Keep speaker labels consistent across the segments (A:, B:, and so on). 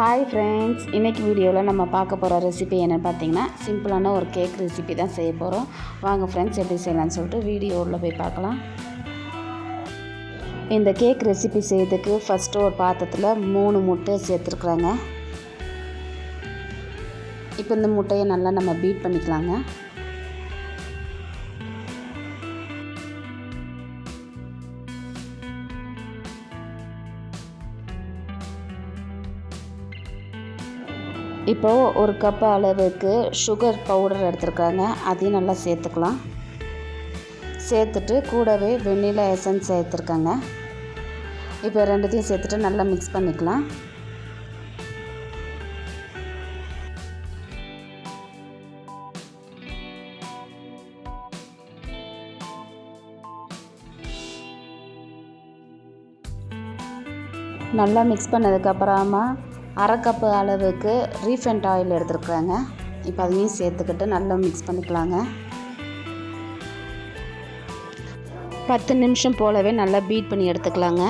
A: Hi friends இன்றைக்கி வீடியோவில் நம்ம பார்க்க போகிற ரெசிபி என்னென்னு பார்த்தீங்கன்னா சிம்பிளான ஒரு கேக் ரெசிபி தான் செய்ய போகிறோம் வாங்க ஃப்ரெண்ட்ஸ் எப்படி செய்யலாம்னு சொல்லிட்டு வீடியோவில் போய் பார்க்கலாம். இந்த கேக் ரெசிபி செய்யறதுக்கு ஃபஸ்ட்டு ஒரு பாத்திரத்தில் மூணு முட்டை சேர்த்துருக்குறாங்க. இப்போ இந்த முட்டையை நல்லா நம்ம பீட் பண்ணிக்கலாங்க. இப்போது ஒரு கப் அளவுக்கு சுகர் பவுடர் எடுத்துருக்காங்க. அதையும் நல்லா சேர்த்துக்கலாம். சேர்த்துட்டு கூடவே வெண்ணிலா எசன்ஸ் சேர்த்துருக்காங்க. இப்போ ரெண்டுத்தையும் சேர்த்துட்டு நல்லா மிக்ஸ் பண்ணிக்கலாம். நல்லா மிக்ஸ் பண்ணதுக்கப்புறமா அரை கப்பு அளவுக்கு ரீஃபண்ட் ஆயில் எடுத்துருக்குறாங்க இப்போ அதையும் சேர்த்துக்கிட்டு நல்லா மிக்ஸ் பண்ணிக்கலாங்க. பத்து நிமிஷம் போலவே நல்லா பீட் பண்ணி எடுத்துக்கலாங்க.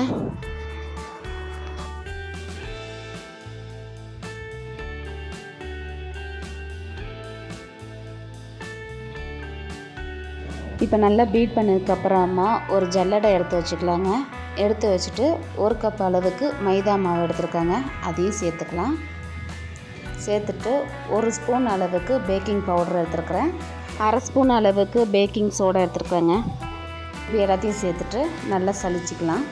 A: இப்போ நல்லா பீட் பண்ணதுக்கப்புறமா ஒரு ஜல்லடை எடுத்து வச்சுக்கலாங்க. எடுத்து வச்சுட்டு ஒரு கப் அளவுக்கு மைதா மாவு எடுத்துருக்காங்க. அதையும் சேர்த்துக்கலாம். சேர்த்துட்டு ஒரு ஸ்பூன் அளவுக்கு பேக்கிங் பவுடர் எடுத்துருக்குறேன். அரை ஸ்பூன் அளவுக்கு பேக்கிங் சோடா எடுத்துருக்குறேங்க இது எல்லாத்தையும் சேர்த்துட்டு நல்லா சளிச்சிக்கலாம்.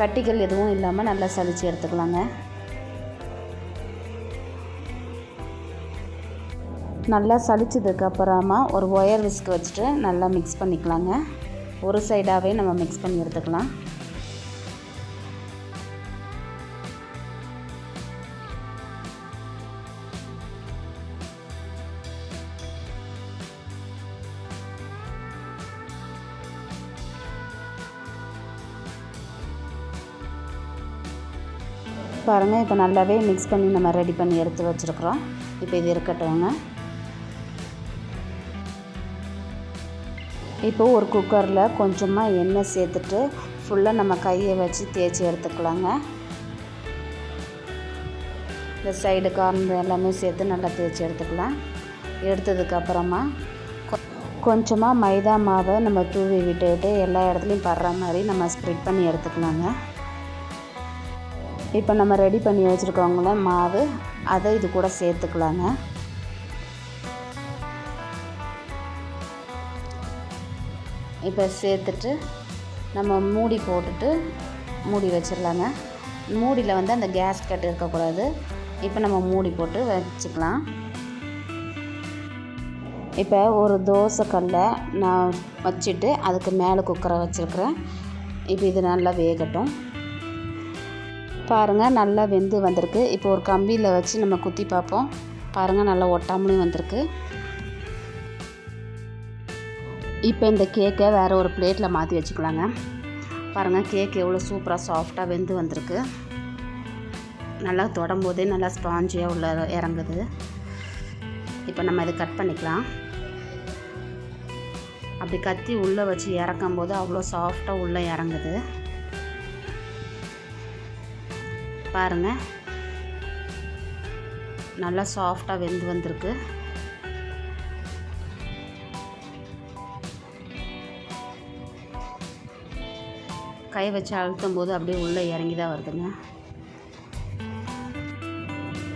A: கட்டிகள் எதுவும் இல்லாமல் நல்லா சளிச்சு எடுத்துக்கலாங்க. நல்லா சளிச்சதுக்கப்புறமா ஒரு ஒயர் விஸ்க் வச்சுட்டு நல்லா மிக்ஸ் பண்ணிக்கலாங்க. ஒரு சைடாகவே நம்ம மிக்ஸ் பண்ணி எடுத்துக்கலாம். பாருங்கள் இப்போ நல்லாவே மிக்ஸ் பண்ணி நம்ம ரெடி பண்ணி எடுத்து வச்சுருக்குறோம். இப்போ இது இருக்கட்டும்ங்க. இப்போது ஒரு குக்கரில் கொஞ்சமாக எண்ணெய் சேர்த்துட்டு ஃபுல்லாக நம்ம கையை வச்சு தேய்ச்சி எடுத்துக்கலாங்க. இந்த சைடு கார்னர் எல்லாமே சேர்த்து நல்லா தேய்ச்சி எடுத்துக்கலாம். எடுத்ததுக்கப்புறமா கொஞ்சமாக மைதா மாவை நம்ம தூவி விட்டுட்டு எல்லா இடத்துலையும் படுற மாதிரி நம்ம ஸ்ப்ரெட் பண்ணி எடுத்துக்கலாங்க. இப்போ நம்ம ரெடி பண்ணி வச்சுருக்கோங்கள மாவு அதை இது கூட சேர்த்துக்கலாங்க. இப்போ சேர்த்துட்டு நம்ம மூடி போட்டுட்டு மூடி வச்சிடலாங்க. மூடியில் வந்து அந்த கேஸ் கட் இருக்கக்கூடாது. இப்போ நம்ம மூடி போட்டு வச்சுக்கலாம். இப்போ ஒரு தோசை கல்லை நான் வச்சுட்டு அதுக்கு மேலே குக்கரை வச்சுருக்குறேன். இப்போ இது நல்லா வேகட்டும். பாருங்கள் நல்லா வெந்து வந்திருக்கு. இப்போ ஒரு கம்பியில் வச்சு நம்ம குத்தி பார்ப்போம். பாருங்கள் நல்லா ஒட்டாமலையும் வந்திருக்கு. இப்போ இந்த கேக்கை வேறு ஒரு பிளேட்டில் மாற்றி வச்சுக்கலாங்க. பாருங்கள் கேக் எவ்வளோ சூப்பராக சாஃப்டாக வெந்து வந்திருக்கு. நல்லா தொடம்போதே நல்லா ஸ்பாஞ்சியாக உள்ள இறங்குது. இப்போ நம்ம இதை கட் பண்ணிக்கலாம். அப்படி கத்தி உள்ளே வச்சு இறக்கும் போது அவ்வளோ சாஃப்டாக உள்ளே இறங்குது. பாருங்கள் நல்லா சாஃப்டாக வெந்து வந்திருக்கு. கை வச்சு அழுத்தும் போது அப்படியே உள்ளே இறங்கி தான் வருதுங்க.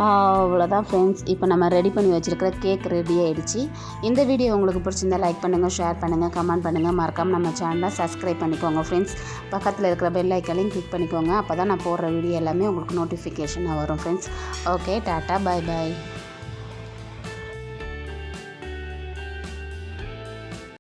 A: அவ்வளோதான் ஃப்ரெண்ட்ஸ் இப்போ நம்ம ரெடி பண்ணி வச்சுருக்கிற கேக் ரெடி ஆகிடுச்சு இந்த வீடியோ உங்களுக்கு பிடிச்சிருந்தா லைக் பண்ணுங்கள் ஷேர் பண்ணுங்கள் கமெண்ட் பண்ணுங்கள் மறக்காமல் நம்ம சேனலை சப்ஸ்கிரைப் பண்ணிக்கோங்க ஃப்ரெண்ட்ஸ் பக்கத்தில் இருக்கிற பெல் ஐக்கனையும் கிளிக் பண்ணிக்கோங்க. அப்போ தான் நான் போடுற வீடியோ எல்லாமே உங்களுக்கு நோட்டிஃபிகேஷனாக வரும் friends okay tata bye bye